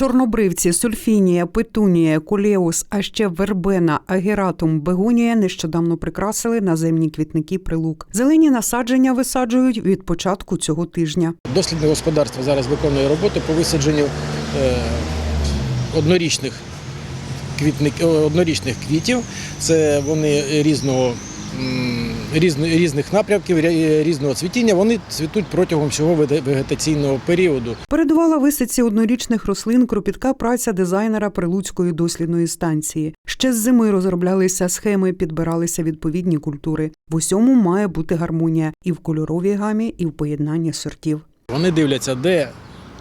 Чорнобривці, сульфінія, петунія, колеус, а ще вербена, агератум, бегонія нещодавно прикрасили наземні квітники прилук. Зелені насадження висаджують від початку цього тижня. Дослідне господарство зараз виконує роботу по висадженню е, однорічних, квітник, е, однорічних квітів. Це вони різного, різних напрямків, різного цвітіння. Вони цвітуть протягом всього вегетаційного періоду. Передувала висадці однорічних рослин кропітка праця дизайнера Прилуцької дослідної станції. Ще з зими розроблялися схеми, підбиралися відповідні культури. В усьому має бути гармонія і в кольоровій гамі, і в поєднанні сортів. Вони дивляться, де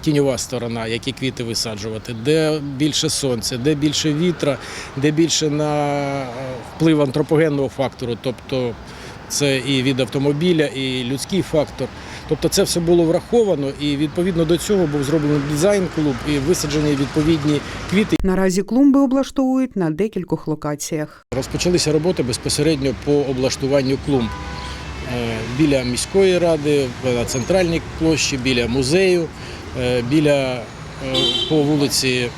тіньова сторона, які квіти висаджувати, де більше сонця, де більше вітра, де більше на е, вплив антропогенного фактору, тобто це і від автомобіля, і людський фактор. Тобто це все було враховано, і відповідно до цього був зроблений дизайн клуб і висаджені відповідні квіти. Наразі клумби облаштовують на декількох локаціях. Розпочалися роботи безпосередньо по облаштуванню клумб Е, біля міської ради, на центральній площі, біля музею, біля е, по вулиці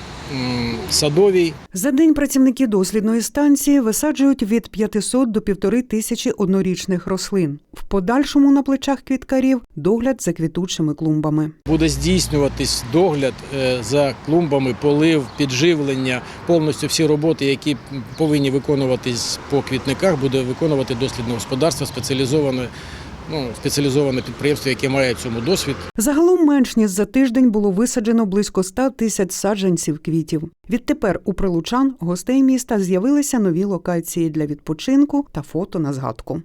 Садовій. За день працівники дослідної станції висаджують від 500 до півтори тисячі однорічних рослин. В подальшому на плечах квіткарів догляд за квітучими клумбами. Буде здійснюватись догляд е, за клумбами, полив, підживлення, повністю всі роботи, які повинні виконуватись по квітниках, буде виконувати дослідне господарство, спеціалізоване, ну, спеціалізоване підприємство, яке має цьому досвід. Загалом менш ніж за тиждень було висаджено близько 100 тисяч саджанців квітів. Відтепер у прилучан гостей міста з'явилися нові локації для відпочинку та фото на згадку.